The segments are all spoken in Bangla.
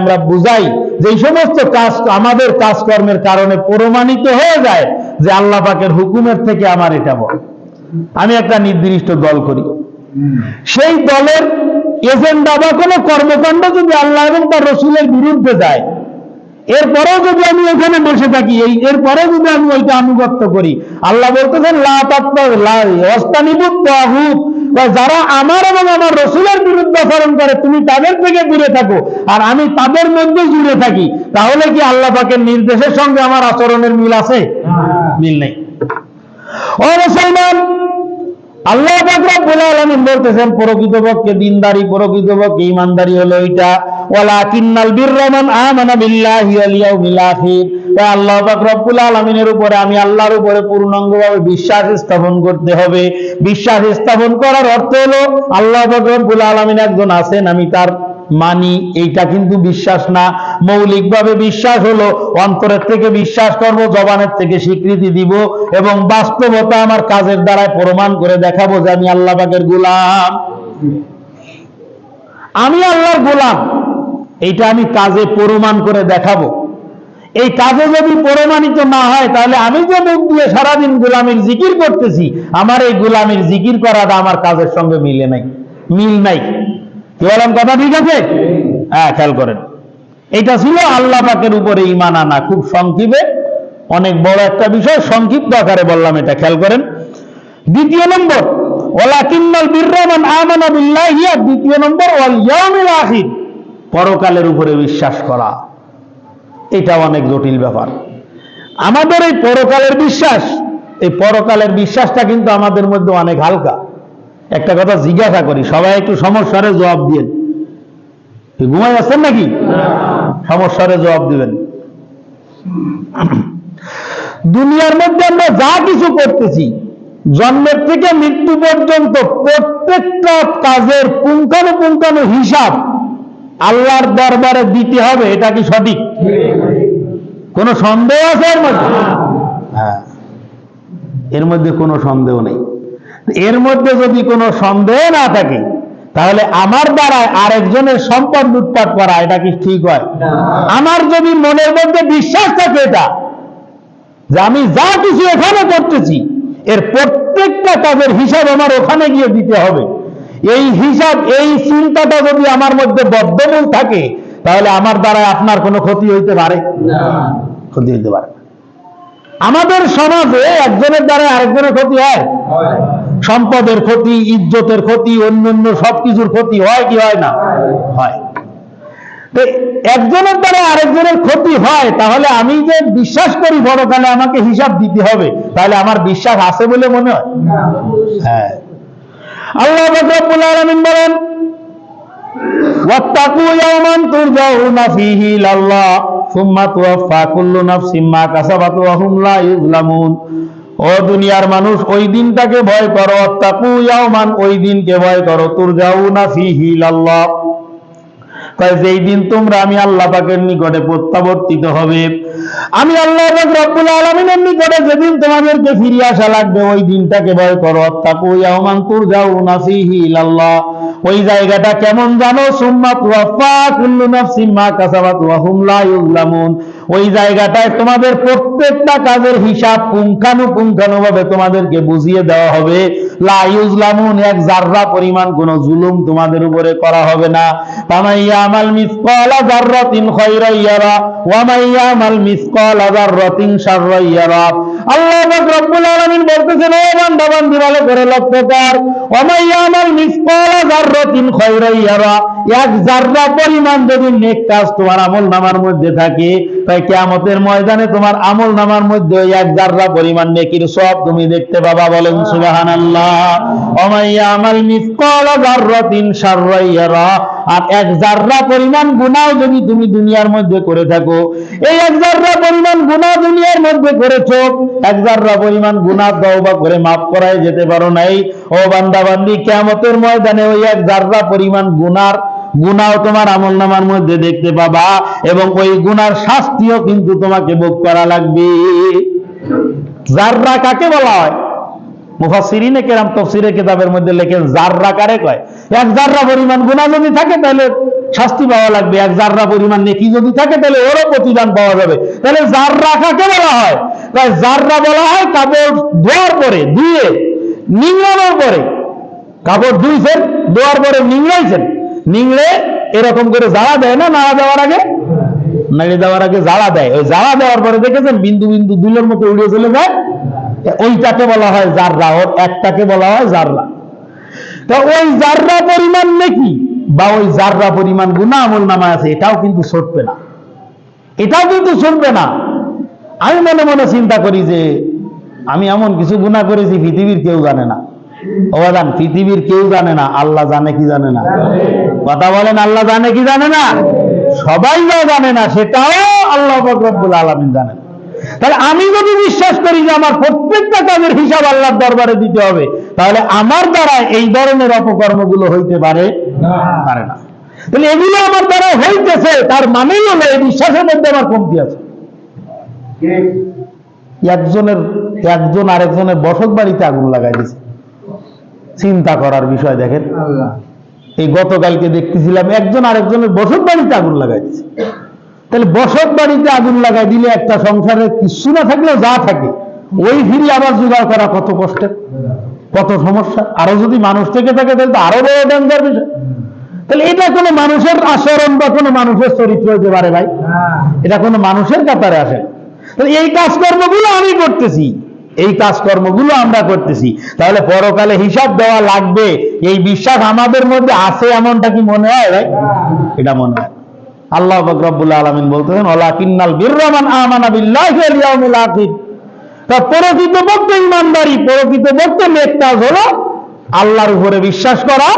আমরা বুঝাই যে এই সমস্ত কাজ, আমাদের কাজকর্মের কারণে প্রমাণিত হয়ে যায় যে আল্লাহ পাকের হুকুমের থেকে আমার এটা বড়। আমি একটা নির্দিষ্ট দল করি। সেই দলের এজেন্ডা বা কোনো কর্মকাণ্ড যদি আল্লাহ এবং তার রসুলের বিরুদ্ধে যায়, এরপরেও যদি আমি ওখানে বসে থাকি, এই এরপরে যদি আমি ওইটা আনুগত্য করি, আল্লাহ বলতেছেন, লা বা যারা আমার এবং আমার রসুলের বিরুদ্ধে আচরণ করে, তুমি তাদের থেকে দূরে থাকো আর আমি তাদের মধ্যে জুড়ে থাকি, তাহলে কি আল্লাহ পাকের নির্দেশের সঙ্গে আমার আচরণের মিল আছে? মিল নেই। ও মুসলমান, আল্লাহ রব্বুল আলামিন বলতেছেন প্রকৃতপক্ষে দিনদারি প্রকৃতপক্ষে ইমানদারি হলো আল্লাহ রব্বুল আলামিনের উপরে আমি আল্লাহর উপরে পূর্ণাঙ্গভাবে বিশ্বাস স্থাপন করতে হবে। বিশ্বাস স্থাপন করার অর্থ হলো, আল্লাহ রব্বুল আলামিন একজন আছেন, আমি তার মানি, এইটা কিন্তু বিশ্বাস না। মৌলিকভাবে বিশ্বাস হলো, অন্তরের থেকে বিশ্বাস করব, জবানের থেকে স্বীকৃতি দিব এবং বাস্তবতা আমার কাজের দ্বারাই প্রমাণ করে দেখাবো যে আমি আল্লাহ গোলাম। আমি আল্লাহর গোলাম, এইটা আমি কাজে প্রমাণ করে দেখাবো। এই কাজে যদি প্রমাণিত না হয়, তাহলে আমি যে মুখ দিয়ে সারাদিন গোলামের জিকির করতেছি, আমার এই গোলামের জিকির করাটা আমার কাজের সঙ্গে মিলে নাই, মিল নাই। কি বলেন কথা ঠিক আছে? হ্যাঁ খেয়াল করেন। এটা ছিল আল্লাহ পাকের উপরে ইমান আনা। খুব সংক্ষিপে, অনেক বড় একটা বিষয়, সংক্ষিপ্ত আকারে বললাম এটা, খেয়াল করেন। দ্বিতীয় নম্বর, ওয়ালাকিন্নাল বিররামান আমানা বিল্লাহি দ্বিতীয় নম্বর, ওয়াল ইয়াউমিল আখির। পরকালের উপরে বিশ্বাস করা। এটা অনেক জটিল ব্যাপার। আমাদের এই পরকালের বিশ্বাস, এই পরকালের বিশ্বাসটা কিন্তু আমাদের মধ্যে অনেক হালকা। একটা কথা জিজ্ঞাসা করি, সবাই একটু সমস্যারে জবাব কি ঘুমাই আছেন নাকি? সমস্যারে জবাব দিবেন। দুনিয়ার মধ্যে আমরা যা কিছু করতেছি, জন্মের থেকে মৃত্যু পর্যন্ত প্রত্যেকটা কাজের পুঙ্খানুপুঙ্খানু হিসাব আল্লাহর দরবারে দিতে হবে এটা কি সঠিক? কোন সন্দেহ আছে এর মধ্যে? হ্যাঁ। এর মধ্যে কোনো সন্দেহ নেই। এর মধ্যে যদি কোনো সন্দেহ না থাকে তাহলে আমার দ্বারা আরেকজনের সম্পদ লুটপাট করা এটা কি ঠিক হয়? আমার যদি মনের মধ্যে বিশ্বাস থাকে এটা যে আমি যা কিছু এখানে করতেছি এর প্রত্যেকটা কাজের হিসাব আমার ওখানে গিয়ে দিতে হবে। এই হিসাব এই চিন্তাটা যদি আমার মধ্যে বদ্ধমূল থাকে তাহলে আমার দ্বারা আপনার কোনো ক্ষতি হইতে পারে? ক্ষতি হইতে পারে আমাদের সমাজে একজনের দ্বারা আরেকজনের ক্ষতি হয়। সম্পদের ক্ষতি ইজ্জতের ক্ষতি অন্যান্য সবকিছুর ক্ষতি হয় কি হয় না? হয়। তো একজনের দ্বারা আরেকজনের ক্ষতি হয় তাহলে আমি যে বিশ্বাস করি বড়কালে আমাকে হিসাব দিতে হবে তাহলে আমার বিশ্বাস আছে বলে মনে হয়? হ্যাঁ। আল্লাহ রব্বুল আলামিন বলেন, ওয়াত্তাকু ইয়াওমান তুরজাউনা ফীহি ইলাল্লাহ, সুম্মা তুওয়াফা কুল্লু নাফসিন মা কাসাবাত ওয়া হুম লা ও দুনিয়ার মানুষ, ওই দিনটাকে ভয় করো, ওয়াত্তাকু ইয়াওমান, ওই দিনকে ভয় করো, তুরজাউনা ইলাল্লাহ। কয় যেই দিন তোমরা আমি আল্লাহ পাকের নিকটে প্রত্যাবর্তিত হবে, আমি আল্লাহ পাক রব্বুল আলামিনের নিকটে যেদিন তোমাদেরকে ফিরে আসা লাগবে, ওই দিনটাকে ভয় করো। তাকু ইয়াওমান তুরজাউনা ফীহি ইলাল্লাহ। ওই জায়গাটা কেমন জানো? সুম্মা তুওয়াফা কুল্লু নাফসিন মা কাসাবাত ওয়া হুম লা ইউজলামুন ওই জায়গাটায় তোমাদের প্রত্যেকটা কাজের হিসাব পুঙ্খানুপুঙ্খানু ভাবে তোমাদেরকে বুঝিয়ে দেওয়া হবে। লা ইউজলামুন, এক জাররা পরিমাণ কোন জুলুম তোমাদের উপরে করা হবে না। তামাইয়া আমাল মিসকালা জাররাতিন খায়রা ইয়ারা ওয়া মাইয়ামাল মিসকালা জাররাতিন শাররা ইয়ারা। আল্লাহ রব্বুল আলামিন বলতেছেন, ও বান্দা, বান্দি, ভালো করে লক্ষ্য কর। এক পরিমাণ যদি নেক কাজ তোমার আমল নামার মধ্যে থাকে, তাই ময়দানে তোমার আমল নামার মধ্যে এক জাররা পরিমাণ নেকির সব তুমি দেখতে পাবা। বলেন, সুবহানাল্লাহ। ওয়া মাইয়া আমাল মিসকালা জাররাতিন শাররান ইয়ারা। আর এক জাররা পরিমাণ গুনাহ যদি তুমি দুনিয়ার মধ্যে করে থাকো, এই এক জাররা পরিমাণ গুনাহ দুনিয়ার মধ্যে করেছ, এক জাররা পরিমাণ গুনাহ তওবা করে মাফ করাই যেতে পারো নাই। ও বান্দা বান্দি কিয়ামতের ময়দানে ওই এক জাররা পরিমাণ গুনার গুনাও তোমার আমল নামার মধ্যে দেখতে পাবা এবং ওই গুনার শাস্তিও কিন্তু তোমাকে ভোগ করা লাগবে। জাররা কাকে বলা হয়? মুফাসসিরিনে কেরাম তাফসীরের কিতাবের মধ্যে লেখেন জাররা কারে কয়? এক জাররা পরিমাণ গুনাহ যদি থাকে তাহলে শাস্তি পাওয়া লাগবে। এক জাররা পরিমাণ নেকি যদি থাকে তাহলে ওরও প্রতিদান পাওয়া যাবে। তাহলে জাররা কাকে বলা হয়? তাই জাররা বলা হয় কাপড় ধোয়ার পরে, ধুয়ে নিংড়ানোর পরে। কাপড় ধুইছেন, ধোয়ার পরে নিংড়াইছেন। নিংড়ে এরকম করে জ্বালা দেয় না? নাড়া দেওয়ার আগে? নাড়ি দেওয়ার আগে জ্বালা দেয়। ওই জ্বালা দেওয়ার পরে দেখেছেন, বিন্দু বিন্দু দুলের মতো উড়িয়ে চলে যায়? ওইটাকে বলা হয় জাররা। ওর একটাকে বলা হয় জাররা। তা ওই জাররা পরিমাণ নাকি বা ওই জাররা পরিমাণ গুণা আমল নামা আছে, এটাও কিন্তু ছুটবে না। এটাও কিন্তু ছুটবে না। আমি মনে মনে চিন্তা করি যে আমি এমন কিছু গুণা করেছি, পৃথিবীর কেউ জানে না। অবাদান, পৃথিবীর কেউ জানে না, আল্লাহ জানে কি জানে না। কথা বলেন, আল্লাহ জানে কি জানে না? সবাই যা জানে না, সেটাও আল্লাহ রব্বুল আলমিন জানেন। তাহলে আমি যদি বিশ্বাস করি যে আমার প্রত্যেকটা কাজের হিসাব আল্লাহর দরবারে দিতে হবে তাহলে আমার দ্বারা এই ধরনের অপকর্মগুলো হইতে পারে? পারে না। তাহলে এগুলো আমার দ্বারা হইতেছে তার মানেই হলো এই বিশ্বাসের মধ্যে আমার কমতি আছে। একজনের একজন আরেকজনের বসত বাড়িতে আগুন লাগাই দিছে। চিন্তা করার বিষয় দেখেন। এই গতকালকে দেখতেছিলাম একজন আরেকজনের বসত বাড়িতে আগুন লাগাই দিছে। তাহলে বসত বাড়িতে আগুন লাগাই দিলে একটা সংসারে কিছু না থাকলেও যা থাকে, ওই ফিরে আবার জোগাড় করা কত কষ্টের, কত সমস্যা। আরও যদি মানুষ থেকে থাকে, তাহলে তো আরও বড় ডেঞ্জার বিষয়। তাহলে এটা কোনো মানুষের আচরণ বা কোনো মানুষের চরিত্র হতে পারে ভাই। এটা কোনো মানুষের কাতারে আসে তাহলে এই কাজকর্মগুলো আমি করতেছি, এই কাজকর্মগুলো আমরা করতেছি। তাহলে পরকালে হিসাব দেওয়া লাগবে। এই বিশ্বাস আমাদের মধ্যে আছে এমনটা কি মনে হয় ভাই? এটা মনে হয়। আল্লাহ পাক রব্বুল আলামিন বলতেছেন, ওয়ালাকিন্নাল বিররামান আমানা বিল্লাহি ওয়াল ইয়াউমিল আখির। তা প্রকৃতপক্ষে ইমানদারি প্রকৃতপক্ষে নেক কাজ হলো আল্লাহর উপরে বিশ্বাস করা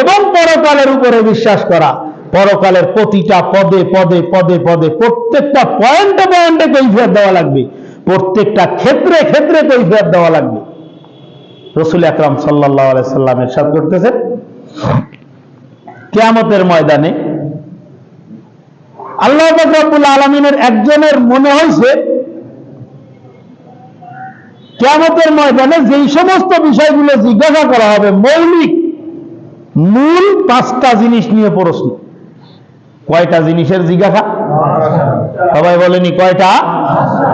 এবং পরকালের উপরে বিশ্বাস করা। পরকালের প্রতিটা পদে পদে পদে পদে প্রত্যেকটা পয়েন্টে পয়েন্টে কৈফিয়ত দেওয়া লাগবে। প্রত্যেকটা ক্ষেত্রে ক্ষেত্রে কৈফিয়ত দেওয়া লাগবে। রসুল আকরাম সাল্লাহ সাল্লামের এরশাদ করতেছেন, কেয়ামতের ময়দানে আল্লাহ রব্বুল আলমিনের একজনের মনে হয়েছে, কেয়ামতের ময়দানে যেই সমস্ত বিষয়গুলো জিজ্ঞাসা করা হবে, মৌলিক মূল পাঁচটা জিনিস নিয়ে প্রশ্ন। কয়টা জিনিসের জিজ্ঞাসা? সবাই বলেনি কয়টা?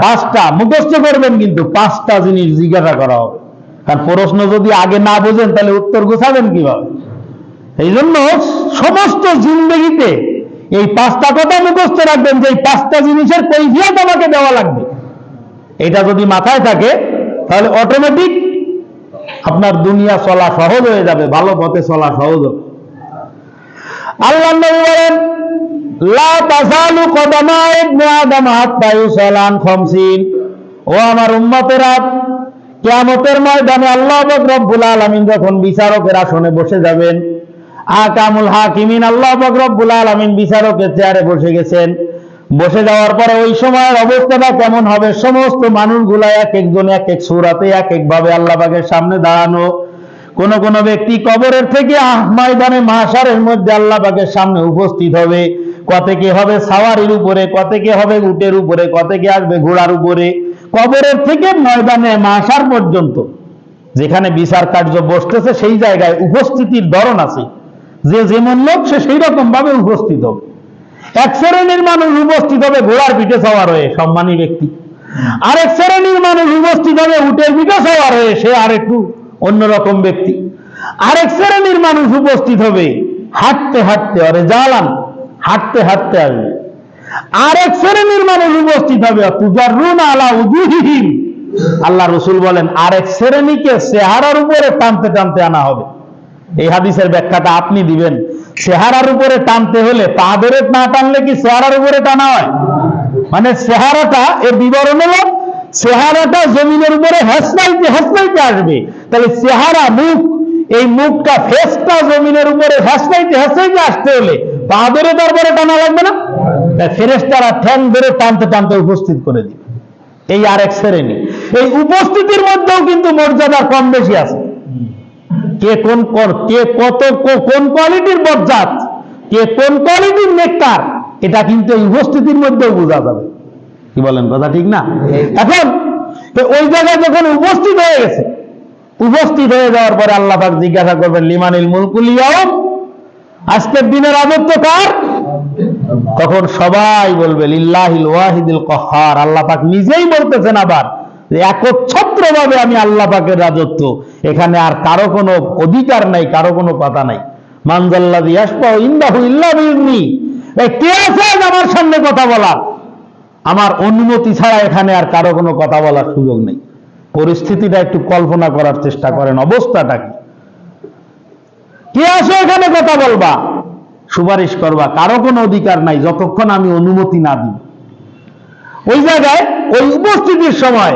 পাঁচটা। মুখস্থ করবেন কিন্তু পাঁচটা জিনিস জিজ্ঞাসা করা হবে। কারণ প্রশ্ন যদি আগে না বোঝেন, তাহলে উত্তর গোছাবেন কীভাবে? এই জন্য সমস্ত জিন্দগিতে এই পাঁচটা কথা মুখস্থ রাখবেন যে এই পাঁচটা জিনিসের কৈফিয়ত আমাকে দেওয়া লাগবে। এটা যদি মাথায় থাকে, তাহলে অটোমেটিক আপনার দুনিয়া চলা সহজ হয়ে যাবে, ভালো পথে চলা সহজ হবে। আল্লাহ নবী বলেন, লা ও আমার ময়দানে আল্লাহ রব্বুল যখন বিচারকের আসনে বসে যাবেন আকামুল হাকিমিন, আল্লাহ পাক রব্বুল আলামিন বিচারকের চেয়ারে বসে গেছেন। বসে যাওয়ার পরে ওই সময়ের অবস্থাটা কেমন হবে? সমস্ত মানুষগুলা এক একজন, এক এক সুরাতে, এক এক ভাবে আল্লাহ সামনে দাঁড়ানো। কোন কোন ব্যক্তি কবরের থেকে আহ ময়দানে মাসারের মধ্যে আল্লাহ পাকের সামনে উপস্থিত হবে। কতকে হবে সাওয়ারির উপরে কতকে হবে উটের উপরে কতকে আসবে ঘোড়ার উপরে। কবরের থেকে ময়দানে মাসার পর্যন্ত যেখানে বিচার কার্য বসতেছে, সেই জায়গায় উপস্থিতির ধরন আছে। যে যেমন লোক, সে সেই রকম ভাবে উপস্থিত হবে। এক শ্রেণির মানুষ উপস্থিত হবে ঘোড়ার পিঠে সওয়ার হয়ে, সম্মানী ব্যক্তি। আরেক শ্রেণির মানুষ উপস্থিত হবে উটের পিঠে সওয়ার হয়ে, সে আর একটু অন্যরকম ব্যক্তি। আরেক শ্রেণির মানুষ উপস্থিত হবে, হাঁটতে হাঁটতে অরে জ্বালান, হাঁটতে হাঁটতে আসবে। আরেক শ্রেণির মানুষ উপস্থিত হবে তুজারুন আলা উজুহিহিম। আল্লাহ রসুল বলেন, আরেক শ্রেণীকে চেহারার উপরে টানতে টানতে আনা হবে। এই হাদিসের ব্যাখ্যাটা আপনি দিবেন। চেহারার উপরে টানতে হলে পা ধরে না টানলে কি চেহারার উপরে টানা হয়? মানে চেহারাটা, এর বিবরণ হলো, চেহারাটা জমিনের উপরে হেসনাইতে হেসনাইতে আসবে। তাহলে চেহারা, মুখ, এই মুখটা ফেসটা জমিনের উপরে হেসনাইতে হেসনাইতে আসতে হলে পা ধরে তারপরে টানা লাগবে না? ফেরেস্তারা ঠ্যাং ধরে টানতে টানতে উপস্থিত করে দিবে। এই আরেক শ্রেণি। এই উপস্থিতির মধ্যেও কিন্তু মর্যাদা কম বেশি আছে। কে কোন কে কত কোন কোয়ালিটির বজ্জাত কে কোন কোয়ালিটির নেকটার এটা কিন্তু এই উপস্থিতির মধ্যেও বোঝা যাবে। কি বলেন, কথা ঠিক না? এখন ওই জায়গায় যখন উপস্থিত হয়ে গেছে, উপস্থিত হয়ে যাওয়ার পরে আল্লাহ পাক জিজ্ঞাসা করবেন, লিমানিল মুলকুল আজকের দিনের রাজত্ব কার? তখন সবাই বলবে, লিল্লাহিল ওয়াহিদিল কহার। আল্লাহ পাক নিজেই বলতেছেন আবার একচ্ছত্র ভাবে আমি আল্লাহ পাকের রাজত্ব। এখানে আর কারও কোনো অধিকার নাই, কারও কোনো কথা নাই। মানজাল্লা দিয়াসপা ইন্দাহু ইল্লা বিইذনি কে আমার সামনে কথা বলা আমার অনুমতি ছাড়া এখানে আর কারও কোনো কথা বলার সুযোগ নেই। পরিস্থিতিটা একটু কল্পনা করার চেষ্টা করেন, অবস্থাটা কি? কে আসো এখানে কথা বলবা? সুপারিশ করবা, কারও কোনো অধিকার নাই, যতক্ষণ আমি অনুমতি না দিই। ওই জায়গায়, ওই উপস্থিতির সময়